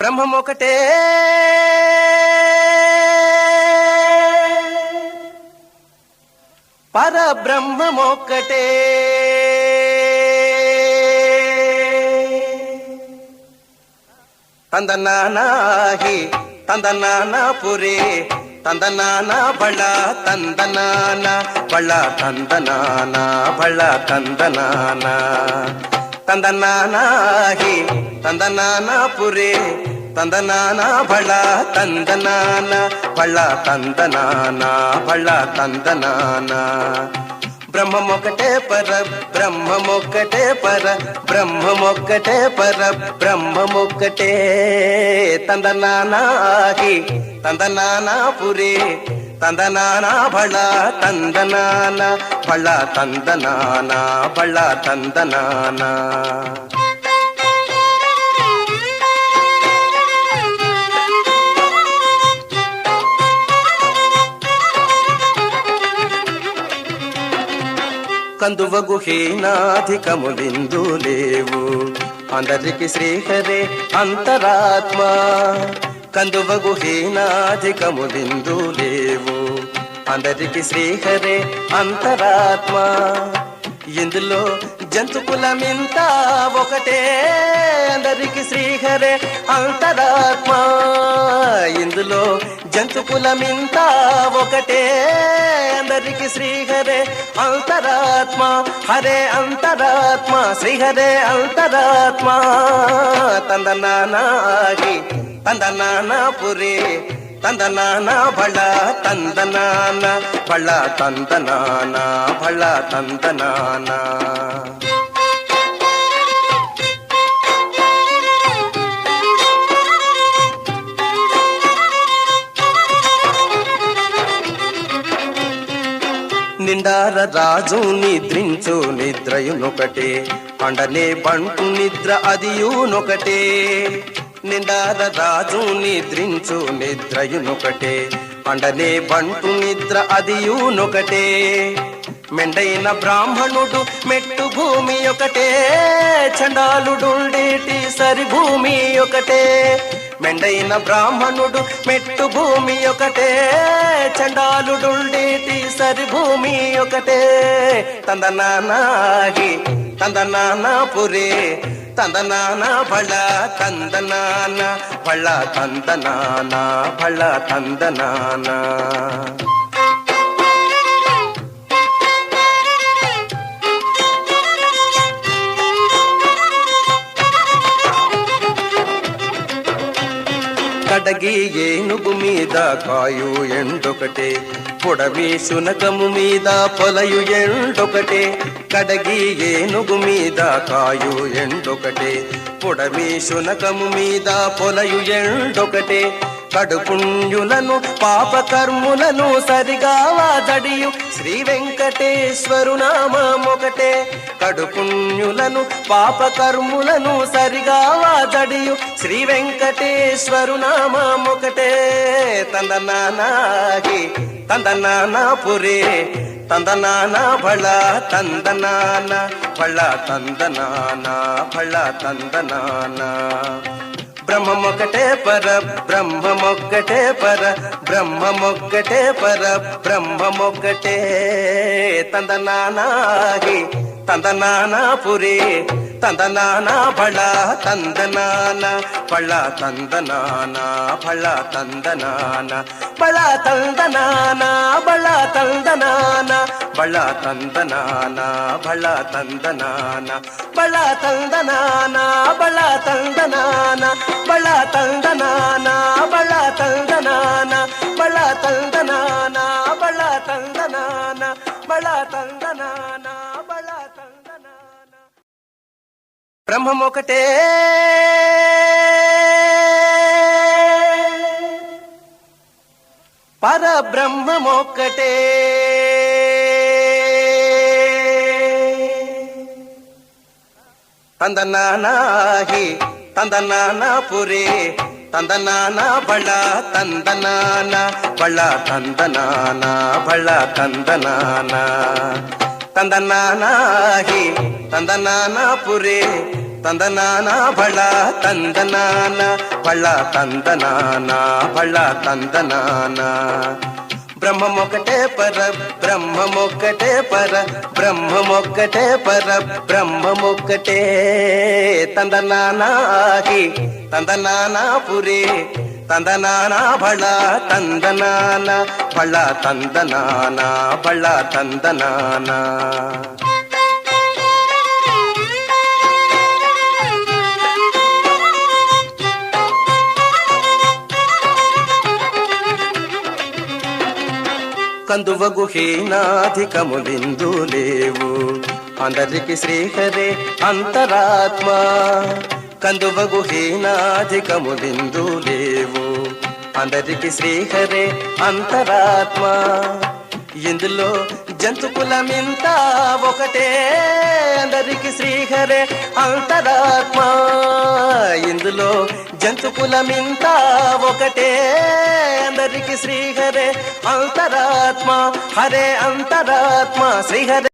బ్రహ్మమొకటే. పరబ్రహ్మమొకటే. తందనానాహి తంద నానా ಬಳ తంద నానా ತಂದನಾನ తంద నానా ತಂದನಾನಾಹಿ ತಂದನಾನ ಪುರಿ ತಂದನಾನ ಬಳ ತಂದನಾನ ಬಳ ತಂದನಾನ ಬಳ ತಂದನಾನ బ్రహ్మమొక్కటే పర బ్రహ్మమొక్కటే పర బ్రహ్మమొక్కటే పర బ్రహ్మమొక్కటే తందనానాహి తందనానా పురి తందనానా బళ తందనాన ಬಳ ತಂದನಾನ ಬಳ ತಂದನಾನ కందువ గుహీనాధికములిందు లేవు. అందరికి శ్రీహరే అంతరాత్మ. కందువ గుహీనాధికములిందు లేవు. అందరికి శ్రీహరే అంతరాత్మ. ఇందులో జంతుకులమింత ఒకటే. అందరికి శ్రీహరే అంతరాత్మ. ఇందులో జంతుకులమింత ఒకటే. అందరికి శ్రీహరే అంతరాత్మ. హరే అంతరాత్మ శ్రీహరే అంతరాత్మ. తందనానాగి తందనాన పురి ತಂದನಾನ ಬಳ ತಂದನಾನ ಬಳ ತಂದನಾನ ಬಳ ತಂದನಾನ నిండార రాజు నిద్రించు నిద్రయునొకటే అండనే బంటు నిద్ర అదియునొకటే నిండార రాజు నిద్రించు నిద్రయునొకటే. అండనే బంటు నిద్ర అదియునొకటే మెండైన బ్రాహ్మణుడు మెట్టు భూమి ఒకటే. చండాలుడుండేటి సరి భూమి ఒకటే. మెండైన బ్రాహ్మణుడు మెట్టు భూమి ఒకటే. చండాలుడుండేటి సరి భూమి ఒకటే. తందనానాగి పురే ತಂದನಾನ ಬಳ ತಂದನಾನ ಬಳ ತಂದನಾನ ಬಳ ತಂದನಾನ తందనాన ఏనుగు మీద కాయు ఎండొకటే పొడవి శునకము మీద పొలయు ఎండొకటే కడగి ఏనుగు మీద కాయు ఎండొకటే పొడవి శునకము మీద పొలయు ఎండొకటే చెడు పుణ్యులను పాపకర్ములను సరిగా వాదడియు శ్రీ వెంకటేశ్వరునామొకటే కడు పుణ్యులను పాపకర్ములను సరిగా వాదడియు శ్రీ వెంకటేశ్వరు వెంకటేశ్వరునామొకటే తందనానాగి తందనానాపురే ತಂದನಾನ ಬಳ ತಂದನಾನ ಬಳ ತಂದನಾನ ಬಳ ತಂದನಾನ బ్రహ్మమొక్కటే పర బ్రహ్మమొక్కటే పర బ్రహ్మమొక్కటే పర బ్రహ్మమొక్కటే. తందనానాగి తందనాన పురి తందనాన బళ తందనాన బళ తందనాన బళ తందనాన బళ తందనాన బళ తందనాన బళ తందనాన బళ తందనాన బళ తందనాన బళ తందనాన బళ తందనాన బళ తందనాన బళ తందనాన బళ తందనాన బళ బ్రహ్మం బ్రహ్మమొకటే. పరబ్రహ్మమొకటే. తంద నానాహి తంద నానాపురే తంద నానా బళ్ళ తంద నానా బళ్ళ తంద నానా బళ్ళ తంద నానా ತಂದನಾನಾಹಿ ತಂದನಾನಾಪುರೇ ತಂದನಾನ ಬಳ ತಂದನಾನ ಬಳ ತಂದನಾನ ಬಳ ತಂದನಾನ బ్రహ్మమొక్కటే పర బ్రహ్మమొక్కటే పర బ్రహ్మమొక్కటే పర బ్రహ్మమొక్కటే. తందనానాకి తందనానాపురే తందనానా బళ తందనాన బళ తందనాన బళ తందనానా. కందువగు హీనాధికములిందు లేవు అందరికి శ్రీహరే అంతరాత్మ. కందువగు హీనాధికములిందు లేవు అందరికి శ్రీహరే అంతరాత్మ. ఇందులో జంతుకులమింత ఒకటే. అందరికి శ్రీహరే అంతరాత్మ. ఇందులో జంతుకులమింత ఒకటే. అందరికి శ్రీహరే అంతరాత్మ. హరే అంతరాత్మ. శ్రీహరే